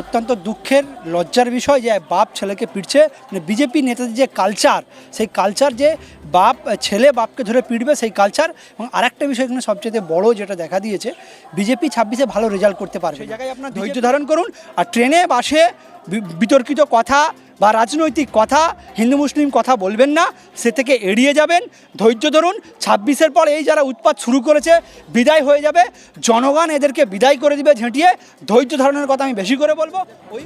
অত্যন্ত দুঃখের লজ্জার বিষয় যে বাপ ছেলেকে পিটছে। মানে বিজেপি নেতাদের যে কালচার সেই কালচার যে বাপ ছেলে বাপকে ধরে পিটবে সেই কালচার এবং আরেকটা বিষয় এখানে সবচেয়ে বড় যেটা দেখা দিয়েছে বিজেপি ছাব্বিশে ভালো রেজাল্ট করতে পারবে সেই জায়গায় আপনার ধৈর্য ধারণ করুন আর ট্রেনে বাসে বিতর্কিত কথা বা রাজনৈতিক কথা, হিন্দু মুসলিম কথা বলবেন না, সে থেকে এড়িয়ে যাবেন। ধৈর্য ধরুন, ছাব্বিশের পর এই যারা উৎপাত শুরু করেছে, বিদায় হয়ে যাবে। জনগণ এদেরকে বিদায় করে দিবে ঝেঁটিয়ে। ধৈর্য ধারণের কথা আমি বেশি করে বলব। ওই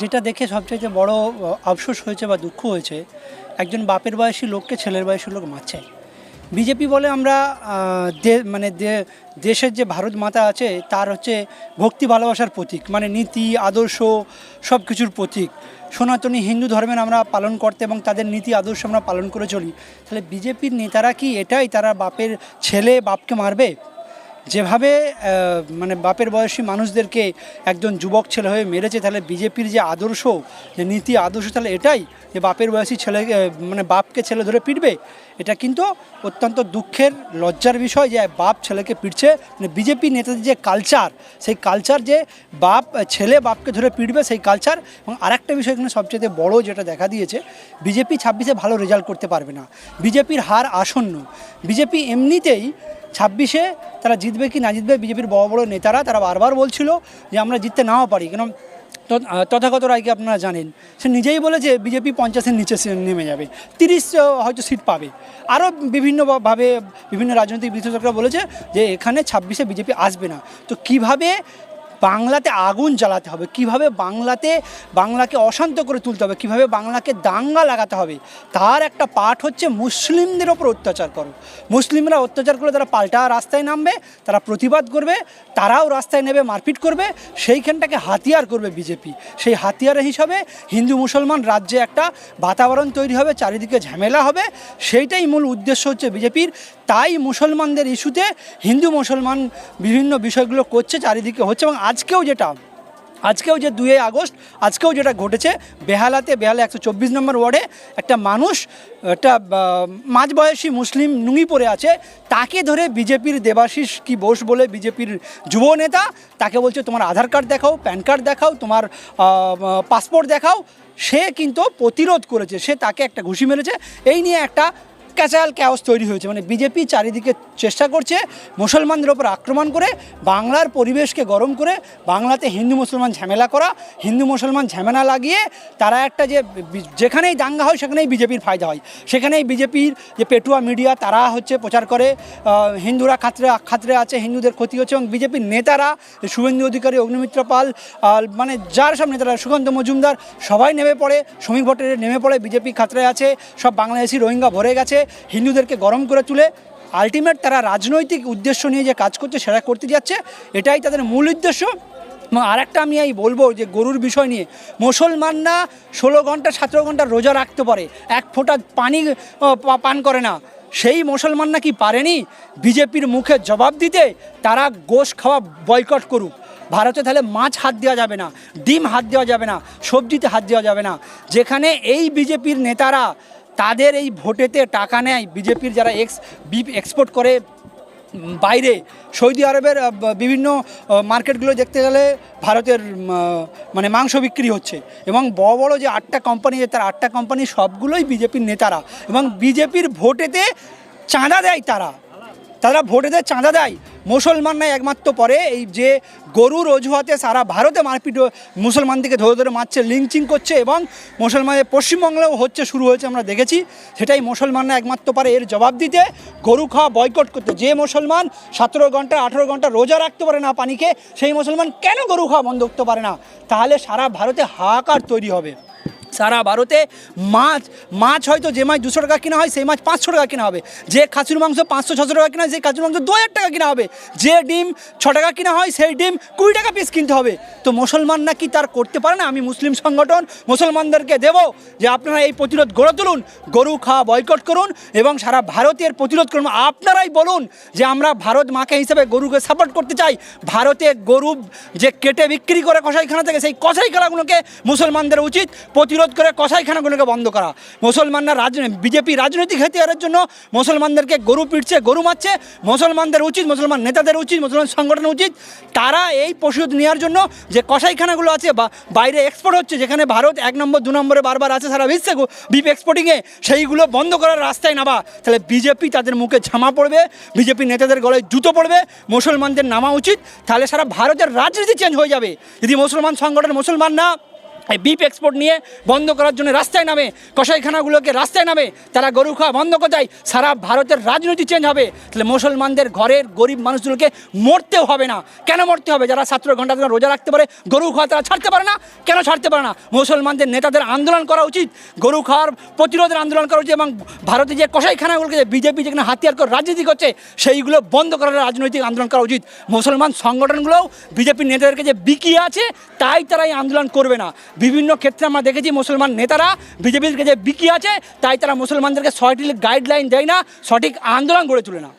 যেটা দেখে সবচেয়ে বড় আফসোস হয়েছে বা দুঃখ হয়েছে, একজন বাপের বয়সী লোককে ছেলের বয়সী লোক মারছে। বিজেপি বলে আমরা মানে দেশের যে ভারত মাতা আছে, তার হচ্ছে ভক্তি ভালোবাসার প্রতীক মানে নীতি, আদর্শ সব কিছুর প্রতীক। সনাতনী হিন্দু ধর্মের আমরা পালন করতে এবং তাদের নীতি, আদর্শ আমরা পালন করে চলি। তাহলে বিজেপির নেতারা কি এটাই তারা বাপের ছেলে, বাপকে মারবে? যেভাবে মানে বাপের বয়সী মানুষদেরকে একজন যুবক ছেলে হয়ে মেরেছে, তাহলে বিজেপির যে আদর্শ, যে নীতি আদর্শ, তাহলে এটাই যে বাপের বয়সী ছেলে মানে বাপকে ছেলে ধরে পিটবে, এটা কিন্তু অত্যন্ত দুঃখের, লজ্জার বিষয় যে বাপ ছেলেকে পিটছে। মানে বিজেপি নেতাদের যে কালচার সেই কালচার যে বাপ, ছেলে বাপকে ধরে পিটবে, সেই কালচার এবং আরেকটা বিষয় এখানে সবচেয়ে বড় যেটা দেখা দিয়েছে, বিজেপি ছাব্বিশে ভালো রেজাল্ট করতে পারবে না। বিজেপির হার আসন্ন। বিজেপি এমনিতেই ছাব্বিশে তারা জিতবে কি না জিতবে বিজেপির বড় বড় নেতারা, তারা বারবার বলছিল যে আমরা জিততে নাও পারি। কেন তথাগত রায়কে আপনারা জানেন? সে নিজেই বলেছে বিজেপি পঞ্চাশের নিচে নেমে যাবে, তিরিশ হয়তো সিট পাবে। আরও বিভিন্নভাবে বিভিন্ন রাজনৈতিক বিশ্লেষকরা বলেছে যে এখানে ছাব্বিশে বিজেপি আসবে না। তো কীভাবে বাংলাতে আগুন জ্বালাতে হবে। কীভাবে বাংলাতে, বাংলাকে অশান্ত করে তুলতে হবে, কীভাবে বাংলাকে দাঙ্গা লাগাতে হবে, তার একটা পাঠ হচ্ছে মুসলিমদের ওপর অত্যাচার করো। মুসলিমরা অত্যাচার করে তারা পাল্টা রাস্তায় নামবে, তারা প্রতিবাদ করবে, তারাও রাস্তায় নেবে, মারপিট করবে, সেইখানটাকে হাতিয়ার করবে বিজেপি। সেই হাতিয়ার হিসাবে হিন্দু মুসলমান রাজ্যে একটা বাতাবরণ তৈরি হবে, চারিদিকে ঝামেলা হবে, সেইটাই মূল উদ্দেশ্য হচ্ছে বিজেপির। তাই মুসলমানদের ইস্যুতে হিন্দু মুসলমান বিভিন্ন বিষয়গুলো করছে, চারিদিকে হচ্ছে এবং আজকেও যেটা, আজকেও যে দুই আগস্ট, আজকেও যেটা ঘটেছে, বেহালাতে, বেহালা একশো চব্বিশ নম্বর ওয়ার্ডে একটা মানুষ, একটা মাঝবয়সী মুসলিম নুঙি পরে আছে, তাকে ধরে বিজেপির দেবাশিস কি বোস বলে বিজেপির যুব নেতা, তাকে বলছে, তোমার আধার কার্ড দেখাও, প্যান কার্ড দেখাও, তোমার পাসপোর্ট দেখাও। সে কিন্তু প্রতিরোধ করেছে, সে তাকে একটা ঘুষি মেরেছে। এই নিয়ে একটা ক্যাচাল ক্যাওস তৈরি হয়েছে। মানে বিজেপি চারিদিকে চেষ্টা করছে মুসলমানদের ওপর আক্রমণ করে, বাংলার পরিবেশকে গরম করে, বাংলাতে হিন্দু মুসলমান ঝামেলা করা, হিন্দু মুসলমান ঝামেলা লাগিয়ে তারা একটা যে যেখানেই দাঙ্গা হয় সেখানেই বিজেপির ফায়দা হয়। সেখানেই বিজেপির যে পেটুয়া মিডিয়া তারা হচ্ছে প্রচার করে হিন্দুরা খাতরে খাতরে আছে, হিন্দুদের ক্ষতি হচ্ছে এবং বিজেপির নেতারা, শুভেন্দু অধিকারী, অগ্নিমিত্র পাল মানে যার সব নেতারা, সুকান্ত মজুমদার সবাই নেমে পড়ে শ্রমিক ভট্টাচার্য নেমে পড়ে বিজেপি খাতরে আছে, সব বাংলাদেশি রোহিঙ্গা ভরে গেছে হিন্দুদেরকে গরম করে তুলে আলটিমেট তারা রাজনৈতিক উদ্দেশ্য নিয়ে যে কাজ করছে সেটা করতে যাচ্ছে। এটাই তাদের মূল উদ্দেশ্য। এবং আরেকটা আমি এই বলব যে গরুর বিষয় নিয়ে, মুসলমানরা ষোলো ঘণ্টা, সতেরো ঘণ্টা রোজা রাখতে পারে, এক ফোঁটা পানি পান করে না। সেই মুসলমান নাকি পারেনি? বিজেপির মুখে জবাব দিতে তারা গোশ খাওয়া বয়কট করুক। ভারতে তাহলে মাছ হাত দেওয়া যাবে না, ডিম হাত দেওয়া যাবে না, সবজিতে হাত দেওয়া যাবে না। যেখানে এই বিজেপির নেতারা তাদের এই ভোটেতে টাকা নেয় বিজেপির যারা এক্স বিপ এক্সপোর্ট করে বাইরে। সৌদি আরবের বিভিন্ন মার্কেটগুলো দেখতে গেলে ভারতের মানে মাংস বিক্রি হচ্ছে এবং বড় বড় যে আটটা কোম্পানি তার আটটা কোম্পানি সবগুলোই বিজেপির নেতারা এবং বিজেপির ভোটেতে চাঁদা দেয় তারা। তারা ভোটেতে চাঁদা দেয়। মুসলমানরাই একমাত্র পরে। এই যে গরুর অজুহাতে সারা ভারতে মারপিট মুসলমানদেরকে ধরে ধরে মারছে, লিঞ্চিং করছে এবং মুসলমানের পশ্চিমবঙ্গেও হচ্ছে, শুরু হয়েছে আমরা দেখেছি। সেটাই মুসলমানরা একমাত্র পারে। এর জবাব দিতে গরু খাওয়া বয়কট করতে। যে মুসলমান সতেরো ঘণ্টা, আঠেরো ঘণ্টা রোজা রাখতে পারে না পানিকে, সেই মুসলমান কেন গরু খাওয়া বন্ধ করতে পারে না? তাহলে সারা ভারতে হাহাকার তৈরি হবে। সারা ভারতে মাছ মাছ হয়তো যে মাছ দুশো টাকা কিনা হয়, সেই মাছ পাঁচশো টাকা কিনা হবে। যে খাসির মাংস পাঁচশো, ছশো টাকা কিনা হয়, সেই খাসির মাংস দু হাজার টাকা কিনা হবে। যে ডিম ছ টাকা কিনা হয়, সেই ডিম কুড়ি টাকা পিস কিনতে হবে। তো মুসলমান নাকি তার করতে পারে না? আমি মুসলিম সংগঠন, মুসলমানদেরকে দেব যে আপনারা এই প্রতিরোধ গড়ে তুলুন, গরু খাওয়া বয়কট করুন এবং সারা ভারতের প্রতিরোধ করুন। আপনারাই বলুন যে আমরা ভারত মাকে হিসেবে গরুকে সাপোর্ট করতে চাই। ভারতে গরু যে কেটে বিক্রি করে কসাইখানা থেকে, সেই কসাইখানাগুলোকে মুসলমানদের উচিত প্রতিরোধ বিরোধ করে কসাইখানাগুলোকে বন্ধ করা। মুসলমানরা রাজ বিজেপি রাজনৈতিক হাতিয়ারের জন্য মুসলমানদেরকে গরু পিটছে, গরু মারছে। মুসলমানদের উচিত, মুসলমান নেতাদের উচিত, মুসলমান সংগঠনের উচিত, তারা এই প্রসিদ্ধ নেওয়ার জন্য যে কসাইখানাগুলো আছে বা বাইরে এক্সপোর্ট হচ্ছে, যেখানে ভারত এক নম্বর, দু নম্বরে বারবার আছে সারা বিশ্বে বিপ এক্সপোর্টিংয়ে সেইগুলো বন্ধ করার রাস্তায় নামা। তাহলে বিজেপি তাদের মুখে ঝামা পড়বে, বিজেপি নেতাদের গলায় জুতো পড়বে, মুসলমানদের নামা উচিত, তাহলে সারা ভারতের রাজনীতি চেঞ্জ হয়ে যাবে। যদি মুসলমান সংগঠন মুসলমান না এই বিপ এক্সপোর্ট নিয়ে বন্ধ করার জন্য রাস্তায় নামে, কসাইখানাগুলোকে রাস্তায় নামে, তারা গরু খাওয়া বন্ধ করে দেয়, সারা ভারতের রাজনীতি চেঞ্জ হবে। তাহলে মুসলমানদের ঘরের গরিব মানুষগুলোকে মরতেও হবে না। কেন মরতে হবে? যারা ছাত্র ঘণ্টা ধরে রোজা রাখতে পারে, গরু খাওয়া তারা ছাড়তে পারে না। কেন ছাড়তে পারে না? মুসলমানদের নেতাদের আন্দোলন করা উচিত। গরু খাওয়ার প্রতিরোধের আন্দোলন করা উচিত এবং ভারতে যে কসাইখানাগুলোকে যে বিজেপি যেখানে হাতিয়ার করে রাজনীতি করছে, সেইগুলো বন্ধ করার রাজনৈতিক আন্দোলন করা উচিত। মুসলমান সংগঠনগুলোও বিজেপির নেতাদেরকে যে বিকিয়ে আছে, তাই তারা এই আন্দোলন করবে না। বিভিন্ন ক্ষেত্রে আমরা দেখেছি মুসলমান নেতারা বিজেপির যে বিকি আছে, তাই তারা মুসলমানদেরকে সঠিক গাইডলাইন দেয় না, সঠিক আন্দোলন গড়ে তোলে না।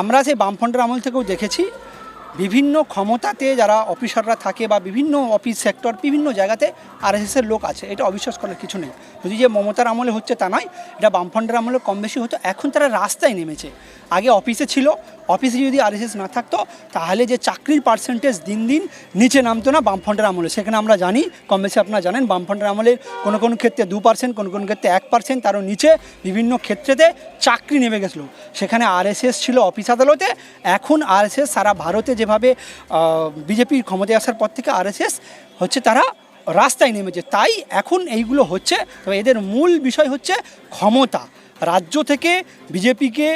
আমরা সেই বামফ্রন্টের আমল থেকেও দেখেছি বিভিন্ন ক্ষমতাতে যারা অফিসাররা থাকে বা বিভিন্ন অফিস সেক্টর, বিভিন্ন জায়গাতে আরএসএসের লোক আছে, এটা অবিশ্বাস করার কিছু নেই। যদি যে মমতার আমলে হচ্ছে তা নয়, এটা বামফ্রন্টের আমলে কম বেশি হতো, এখন তারা রাস্তায় নেমেছে। আগে অফিসে ছিল, অফিসে যদি আরএসএস না থাকতো, তাহলে যে চাকরির পার্সেন্টেজ দিন দিন নিচে নামতো না বামফ্রন্টের আমলে। সেখানে আমরা জানি, কম বেশি আপনারা জানেন, বামফ্রন্টের আমলে কোনো কোনো ক্ষেত্রে দু পার্সেন্ট কোনো কোনো ক্ষেত্রে এক পার্সেন্ট তারও নিচে বিভিন্ন ক্ষেত্রেতে চাকরি নেমে গেছিল। সেখানে আরএসএস ছিল অফিস আদালতে, এখন আরএসএস সারা ভারতে যেভাবে বিজেপির ক্ষমতায় আসার পর থেকে আরএসএস হচ্ছে তারা রাস্তায় নেমেছে। তাই এখন এইগুলো হচ্ছে, তবে এদের মূল বিষয় হচ্ছে ক্ষমতা। রাজ্য থেকে বিজেপিকে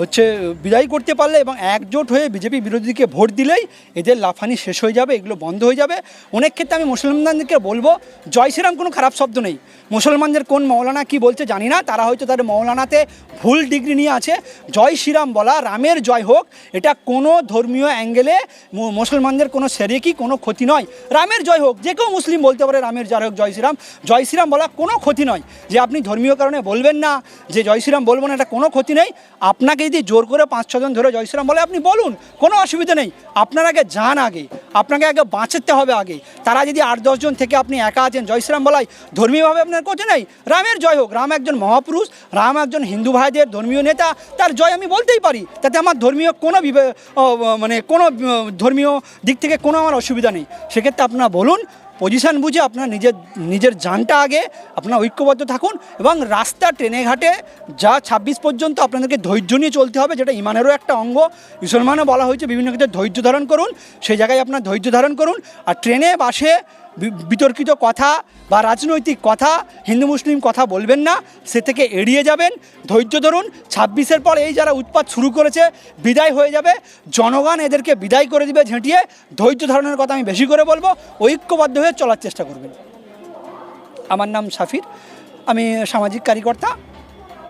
হচ্ছে বিদায় করতে পারলে এবং একজোট হয়ে বিজেপি বিরোধীকে ভোট দিলেই এদের লাফানি শেষ হয়ে যাবে, এগুলো বন্ধ হয়ে যাবে। অনেক ক্ষেত্রে আমি মুসলমানদেরকে বলব, জয় শ্রীরাম কোনো খারাপ শব্দ নেই। মুসলমানদের কোন মৌলানা কি বলছে জানি না, তারা হয়তো তাদের মৌলানাতে ভুল ডিগ্রি নিয়ে আছে। জয় শ্রীরাম বলা রামের জয় হোক, এটা কোনো ধর্মীয় অ্যাঙ্গেলে মুসলমানদের কোনো সেরেকি কোনো ক্ষতি নয়। রামের জয় হোক, যে কেউ মুসলিম বলতে পারে রামের জয় হোক, জয় শ্রীরাম। জয় শ্রীরাম বলা কোনো ক্ষতি নয়। যে আপনি ধর্মীয় কারণে বলবেন না, যে জয় শ্রীরাম বলব না, এটা কোনো ক্ষতি নেই। আপনাকে যদি জোর করে পাঁচ, ছজন ধরে জয় শ্রীরাম বলে আপনি বলুন, কোনো অসুবিধা নেই। আপনার আগে যান আগে, আপনাকে আগে বাঁচাতে হবে আগে। তারা যদি আট দশজন থেকে আপনি একা আছেন, জয় শ্রীরাম বলাই ধর্মীয়ভাবে আপনার ক্ষতি নেই? রামের জয় হোক। রাম একজন মহাপুরুষ, রাম একজন হিন্দু ভাইদের ধর্মীয় নেতা, তার জয় আমি বলতেই পারি। তাতে আমার ধর্মীয় কোনো মানে কোনো ধর্মীয় দিক থেকে কোনো আমার অসুবিধা নেই। সেক্ষেত্রে আপনারা বলুন পজিশন বুঝে আপনার নিজের নিজের যানটা আগে আপনার ঐক্যবদ্ধ থাকুন এবং রাস্তা, ট্রেনে, ঘাটে যা ছাব্বিশ পর্যন্ত আপনাদেরকে ধৈর্য নিয়ে চলতে হবে, যেটা ইমানেরও একটা অঙ্গ। মুসলমানও বলা হয়েছে বিভিন্ন ক্ষেত্রে ধৈর্য ধারণ করুন, সেই জায়গায় আপনার ধৈর্য ধারণ করুন। আর ট্রেনে, বাসে বিতর্কিত কথা বা রাজনৈতিক কথা, হিন্দু মুসলিম কথা বলবেন না, সে থেকে এড়িয়ে যাবেন। ধৈর্য ধরুন, ছাব্বিশের পর এই যারা উৎপাত শুরু করেছে, বিদায় হয়ে যাবে। জনগণ এদেরকে বিদায় করে দিবে ঝেঁটিয়ে। ধৈর্য ধারণের কথা আমি বেশি করে বলব, ঐক্যবদ্ধ হয়ে চলার চেষ্টা করবেন। আমার নাম সাফির, আমি সামাজিক কার্যকর্তা